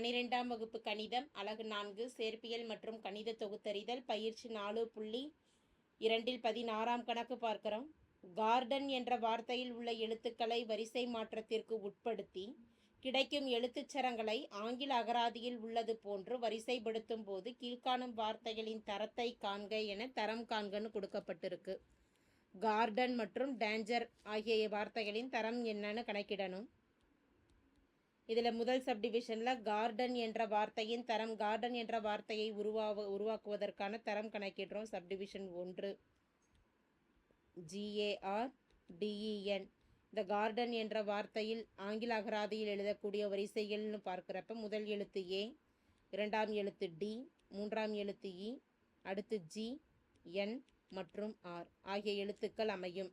பனிரெண்டாம் வகுப்பு கணிதம் அலகு நான்கு சேர்ப்பியல் மற்றும் கணித தொகுத்தறிதல் பயிற்சி நாலு புள்ளி இரண்டில் பதினாறாம் கணக்கு பார்க்கிறோம். கார்டன் என்ற வார்த்தையில் உள்ள எழுத்துக்களை வரிசை மாற்றத்திற்கு உட்படுத்தி கிடைக்கும் எழுத்துச்சரங்களை ஆங்கில அகராதியில் உள்ளது போன்று வரிசைப்படுத்தும் போது கீழ்காணும் வார்த்தைகளின் தரத்தை காண்க என தரம் காண்கன்னு கொடுக்கப்பட்டிருக்கு. கார்டன் மற்றும் டேஞ்சர் ஆகிய வார்த்தைகளின் தரம் என்னன்னு கணக்கிடணும். இதில் முதல் சப்டிவிஷனில் கார்டன் என்ற வார்த்தையின் தரம் கார்டன் என்ற வார்த்தையை உருவாவ உருவாக்குவதற்கான தரம் கணக்கிடுறோம். சப்டிவிஷன் ஒன்று ஜிஏஆர் டிஇஎன் இந்த கார்டன் என்ற வார்த்தையில் ஆங்கில அகராதியில் எழுதக்கூடிய வரிசைகள்னு பார்க்குறப்ப முதல் எழுத்து ஏ இரண்டாம் எழுத்து டி மூன்றாம் எழுத்து இ அடுத்து ஜி என் மற்றும் ஆர் ஆகிய எழுத்துக்கள் அமையும்.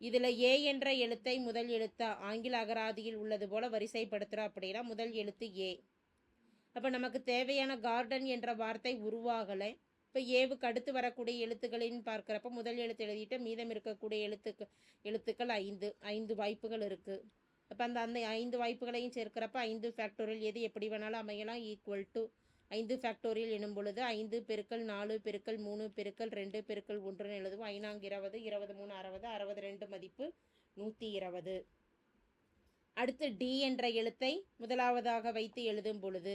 இதில் ஏ என்ற எழுத்தை முதல் எழுத்தா? ஆங்கில அகராதியில் உள்ளது போல வரிசைப்படுத்துகிறோம் அப்படின்னா முதல் எழுத்து ஏ. அப்போ நமக்கு தேவையான கார்டன் என்ற வார்த்தை உருவாகலை. இப்போ ஏவுக்கு அடுத்து வரக்கூடிய எழுத்துக்களின்னு பார்க்குறப்ப முதல் எழுத்து எழுதிட்டு மீதம் இருக்கக்கூடிய எழுத்துக்கள் எழுத்துக்கள் ஐந்து ஐந்து வாய்ப்புகள் இருக்குது அப்போ அந்த அந்த ஐந்து வாய்ப்புகளையும் சேர்க்கிறப்ப ஐந்து ஃபேக்டோரியல் எது எப்படி வேணாலும் அமையலாம். ஈக்குவல் டு ஐந்து ஃபேக்டோரியல் எனும் பொழுது ஐந்து பெருக்கல் நாலு பெருக்கல் மூணு பெருக்கல் ரெண்டு பெருக்கல் ஒன்றுன்னு எழுதுவோம். ஐநாங்கு இருபது இருபது மூணு அறுபது அறுபது ரெண்டு மதிப்பு நூற்றி இருபது. அடுத்து டி என்ற எழுத்தை முதலாவதாக வைத்து எழுதும் பொழுது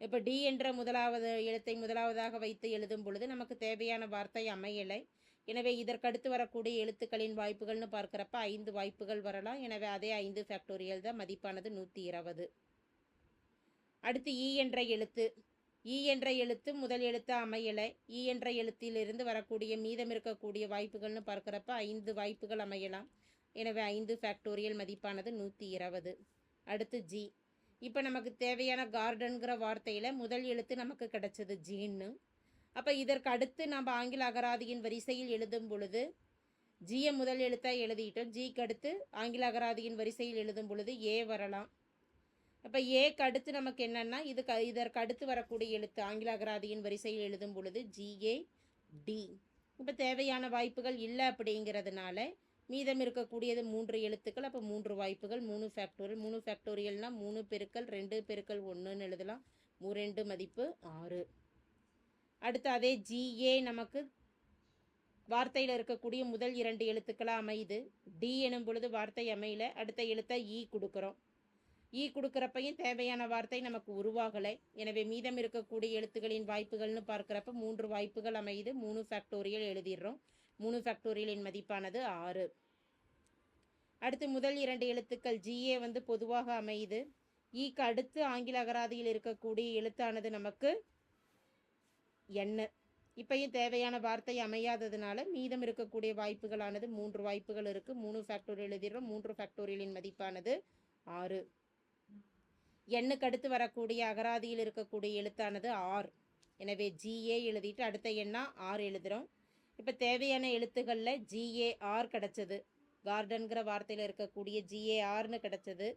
இப்போ டி என்ற முதலாவது எழுத்தை முதலாவதாக வைத்து எழுதும் பொழுது நமக்கு தேவையான வார்த்தை அமையலை. எனவே இதற்கடுத்து வரக்கூடிய எழுத்துக்களின் வாய்ப்புகள்னு பார்க்குறப்ப ஐந்து வாய்ப்புகள் வரலாம். எனவே அதே ஐந்து ஃபேக்டோரியல் தான் மதிப்பானது நூற்றி இருபது. அடுத்து இ என்ற எழுத்து இ என்ற எழுத்து முதல் எழுத்து அமையலை. இ என்ற எழுத்திலிருந்து வரக்கூடிய மீதம் இருக்கக்கூடிய வாய்ப்புகள்னு பார்க்குறப்ப ஐந்து வாய்ப்புகள் அமையலாம். எனவே ஐந்து ஃபேக்டோரியல் மதிப்பானது நூற்றி இருபது. அடுத்து ஜி இப்போ நமக்கு தேவையான கார்டன்கிற வார்த்தையில் முதல் எழுத்து நமக்கு கிடைச்சது ஜீன்னு அப்போ இதற்கு அடுத்து நம்ம ஆங்கில அகராதியின் வரிசையில் எழுதும் பொழுது ஜியை முதல் எழுத்தாக எழுதிட்டோம் ஜிக்கு அடுத்து ஆங்கில அகராதியின் வரிசையில் எழுதும் பொழுது ஏ வரலாம். அப்போ ஏக்கு அடுத்து நமக்கு என்னென்னா இதுக்கு இதற்கு அடுத்து வரக்கூடிய எழுத்து ஆங்கில அகராதியின் வரிசையில் எழுதும் பொழுது ஜிஏ டி இப்போ தேவையான வாய்ப்புகள் இல்லை அப்படிங்கிறதுனால மீதம் இருக்கக்கூடியது மூன்று எழுத்துக்கள் அப்போ மூன்று வாய்ப்புகள் மூணு ஃபேக்டோரியல் மூணு ஃபேக்டோரியல்னால் மூணு பெருக்கள் ரெண்டு பெருக்கள் ஒன்றுன்னு எழுதலாம். மூ ரெண்டு மதிப்பு ஆறு. அடுத்து அதே ஜிஏ நமக்கு வார்த்தையில் இருக்கக்கூடிய முதல் இரண்டு எழுத்துக்களாக அமையுது. டி எனும் பொழுது வார்த்தை அமையல அடுத்த எழுத்தை e இ கொடுக்குறோம். ஈ கொடுக்குறப்பையும் தேவையான வார்த்தை நமக்கு உருவாகலை. எனவே மீதம் இருக்கக்கூடிய எழுத்துக்களின் வாய்ப்புகள்னு பார்க்குறப்ப மூன்று வாய்ப்புகள் அமையுது. மூணு ஃபேக்டோரியல் எழுதிடுறோம். மூணு ஃபேக்டோரியலின் மதிப்பானது ஆறு. அடுத்து முதல் இரண்டு எழுத்துக்கள் ஜிஏ வந்து பொதுவாக அமையுது. E ஈக்கு அடுத்து ஆங்கில அகராதியில் இருக்கக்கூடிய எழுத்தானது நமக்கு எண்ணு இப்பையும் தேவையான வார்த்தை அமையாததுனால மீதம் இருக்கக்கூடிய வாய்ப்புகளானது மூன்று வாய்ப்புகள் இருக்குது மூணு ஃபேக்டோரியல் எழுதிடுறோம். மூன்று ஃபேக்டோரியலின் மதிப்பானது ஆறு. எண்ணுக்கு அடுத்து வரக்கூடிய அகராதியில் இருக்கக்கூடிய எழுத்தானது ஆர். எனவே ஜிஏ எழுதிட்டு அடுத்த எண்ணா ஆர் எழுதுகிறோம் இப்போ தேவையான எழுத்துக்களில் ஜிஏஆர் கிடச்சிது கிடச்சது. கார்டன்கிற வார்த்தையில் இருக்கக்கூடிய ஜிஏ ஆர்னு கிடச்சது.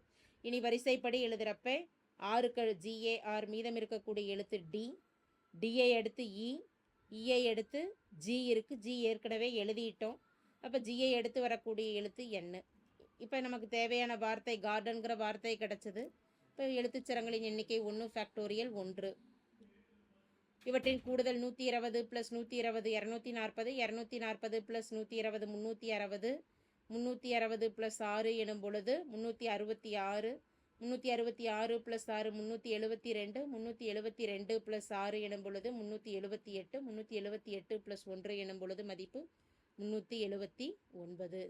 இனி வரிசைப்படி எழுதுகிறப்ப ஆறுக்கு ஜிஏஆர் மீதம் இருக்கக்கூடிய எழுத்து டி டிஏ எடுத்து இ e. இஏ e எடுத்து ஜி இருக்குது ஜி ஏற்கனவே எழுதிட்டோம். அப்போ ஜிஏ எடுத்து வரக்கூடிய எழுத்து எண்ணு இப்போ நமக்கு தேவையான வார்த்தை கார்டன்கிற வார்த்தை கிடச்சிது. இப்போ எழுத்துச்சரங்களின் எண்ணிக்கை ஒன்று ஃபேக்டோரியல் ஒன்று. இவற்றின் கூடுதல் நூற்றி இருபது ப்ளஸ் நூற்றி இருபது இரநூத்தி நாற்பது இரநூத்தி நாற்பது ப்ளஸ் நூற்றி இருபது முந்நூற்றி அறுபது முந்நூற்றி அறுபது ப்ளஸ் ஆறு எனும் பொழுது முந்நூற்றி அறுபத்தி ஆறு முந்நூற்றி அறுபத்தி ஆறு ப்ளஸ் ஆறு முந்நூற்றி எழுபத்தி ரெண்டு முந்நூற்றி எழுபத்தி ரெண்டு ப்ளஸ் ஆறு எனும் பொழுது முந்நூற்றி எழுபத்தி எட்டு முந்நூற்றி எழுபத்தி எட்டு ப்ளஸ் ஒன்று எனும் பொழுது மதிப்பு முந்நூற்றி எழுபத்தி ஒன்பது.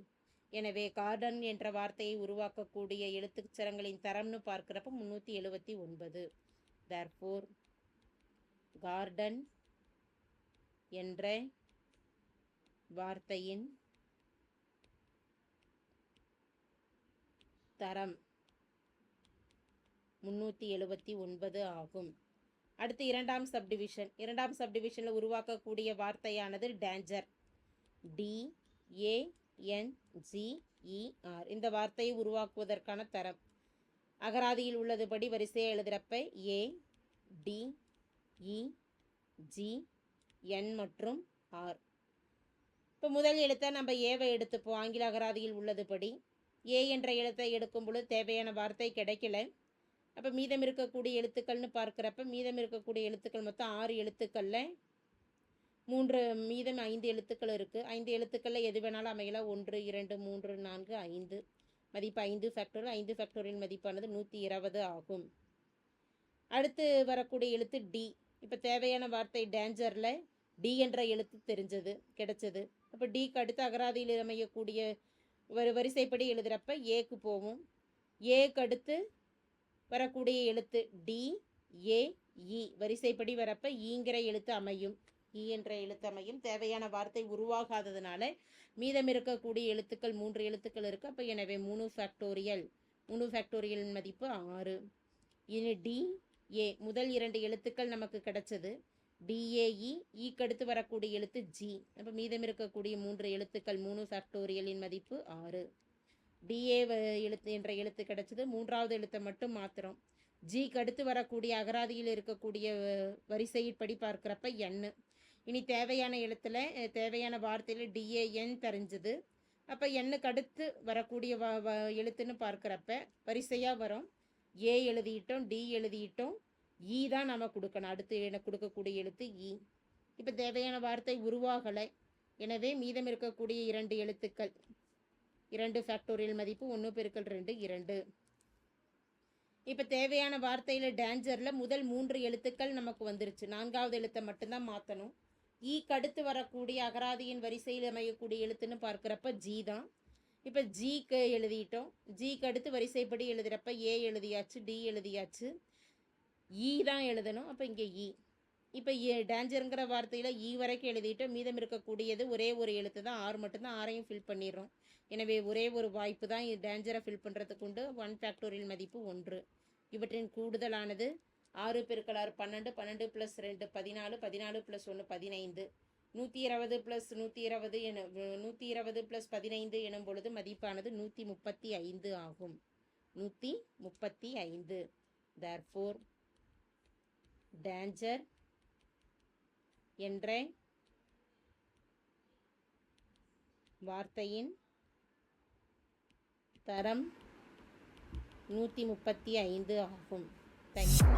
எனவே கார்டன் என்ற வார்த்தையை உருவாக்கக்கூடிய எழுத்துச்சரங்களின் தரம்னு பார்க்குறப்ப முந்நூற்றி எழுபத்தி ஒன்பது. தேர்ஃபோர் கார்டன் என்ற வார்த்தையின் தரம் முந்நூற்றி எழுபத்தி ஒன்பது ஆகும். அடுத்து இரண்டாம் சப்டிவிஷன் இரண்டாம் சப்டிவிஷனில் உருவாக்கக்கூடிய வார்த்தையானது டேஞ்சர் டி ஏ என்ஜிஇஆர் இந்த வார்த்தையை உருவாக்குவதற்கான தரம். அகராதியில் உள்ளதுபடி வரிசையை எழுதுகிறப்ப ஏ டி இ ஜி என் மற்றும் ஆர். இப்போ முதல் எழுத்தை நம்ம ஏவை எடுத்துப்போம். ஆங்கில அகராதியில் உள்ளதுபடி ஏ என்ற எழுத்தை எடுக்கும் பொழுது தேவையான வார்த்தை கிடைக்கல. அப்போ மீதம் இருக்கக்கூடிய எழுத்துக்கள்னு பார்க்குறப்ப மீதம் இருக்கக்கூடிய எழுத்துக்கள் மொத்தம் ஆறு எழுத்துக்களில் மூன்று மீதம் ஐந்து எழுத்துக்கள் இருக்குது ஐந்து எழுத்துக்களில் எது வேணாலும் அமையலாம். ஒன்று இரண்டு மூன்று நான்கு ஐந்து. மதிப்பு ஐந்து ஃபேக்டோரியல் ஐந்து ஃபேக்டோரியல் மதிப்பானது நூற்றி இருபது ஆகும். அடுத்து வரக்கூடிய எழுத்து டி இப்போ தேவையான வார்த்தை டேஞ்சரில் டி என்ற எழுத்து தெரிஞ்சது கிடைச்சது. அப்போ டிக்கு அடுத்து அகராதியில் அமையக்கூடிய ஒரு வரிசைப்படி எழுதுகிறப்ப ஏக்கு போகும் ஏக்கு அடுத்து வரக்கூடிய எழுத்து டி ஏ இ வரிசைப்படி வரப்ப e ஈங்கிற எழுத்து அமையும். இ என்ற எழுத்தமையும் தேவையான வார்த்தை உருவாகாததுனால மீதம் இருக்கக்கூடிய எழுத்துக்கள் மூன்று எழுத்துக்கள் இருக்குது அப்போ எனவே மூணு ஃபேக்டோரியல் மூணு ஃபேக்டோரியல் மதிப்பு ஆறு. இனி டி ஏ. முதல் இரண்டு எழுத்துக்கள் நமக்கு கிடைச்சது. டிஏஇ ஈக்கு அடுத்து வரக்கூடிய எழுத்து ஜி. அப்போ மீதம் இருக்கக்கூடிய மூன்று எழுத்துக்கள் மூணு ஃபேக்டோரியலின் மதிப்பு ஆறு. டிஏ எழுத்து என்ற எழுத்து கிடைச்சது. மூன்றாவது எழுத்தை மட்டும் மாத்திரம். ஜிக்கு அடுத்து வரக்கூடிய அகராதியில் இருக்கக்கூடிய வரிசையின்படி பார்க்குறப்ப எண்ணு. இனி தேவையான எழுத்துல தேவையான வார்த்தையில் டிஏஎன் தெரிஞ்சது. அப்போ எண்ணுக்கு அடுத்து வரக்கூடிய வ வ எழுத்துன்னு பார்க்குறப்ப வரிசையாக வரும். ஏ எழுதிட்டோம் டி எழுதிட்டோம். ஈ தான் நம்ம கொடுக்கணும். அடுத்து எனக்கு கொடுக்கக்கூடிய எழுத்து e. ஈ இப்போ தேவையான வார்த்தை உருவாகலை. எனவே மீதம் இருக்கக்கூடிய இரண்டு எழுத்துக்கள். இரண்டு ஃபேக்டோரியல் மதிப்பு ஒன்று பெருக்கல் ரெண்டு இரண்டு. இப்போ தேவையான வார்த்தையில் டேஞ்சரில் முதல் மூன்று எழுத்துக்கள் நமக்கு வந்துருச்சு. நான்காவது எழுத்தை மட்டும்தான் மாற்றணும் ஈக்கு அடுத்து வரக்கூடிய அகராதியின் வரிசையில் அமையக்கூடிய எழுத்துன்னு பார்க்குறப்ப ஜி தான். இப்போ ஜிக்கு எழுதிட்டோம். ஜிக்கு அடுத்து வரிசைப்படி எழுதுகிறப்ப ஏ எழுதியாச்சு டி எழுதியாச்சு. ஈ தான் எழுதணும். அப்போ இங்கே ஈ. இப்போ ஏ டேஞ்சருங்கிற வார்த்தையில் ஈ வரைக்கும் எழுதிட்டோம் மீதம் இருக்கக்கூடியது ஒரே ஒரு எழுத்து தான். ஆறு மட்டும்தான் ஆறையும் ஃபில் பண்ணிடுறோம். எனவே ஒரே ஒரு வாய்ப்பு தான். டேஞ்சரை ஃபில் பண்ணுறதுக்கு உண்டு. ஒன் ஃபேக்டோரியல் மதிப்பு ஒன்று. இவற்றின் கூடுதலானது ஆறு பெருக்கல் ஆறு பன்னெண்டு பன்னெண்டு ப்ளஸ் ரெண்டு பதினாலு பதினாலு ப்ளஸ் ஒன்று பதினைந்து. நூற்றி இருபது ப்ளஸ் நூற்றி இருபது என நூற்றி இருபது ப்ளஸ் பதினைந்து எனும் பொழுது மதிப்பானது நூற்றி முப்பத்தி ஐந்து ஆகும். நூற்றி முப்பத்தி ஐந்து. தேர்ஃபோர் டேஞ்சர் என்ற வார்த்தையின் தரம் நூற்றி முப்பத்தி ஐந்து ஆகும். Thank you.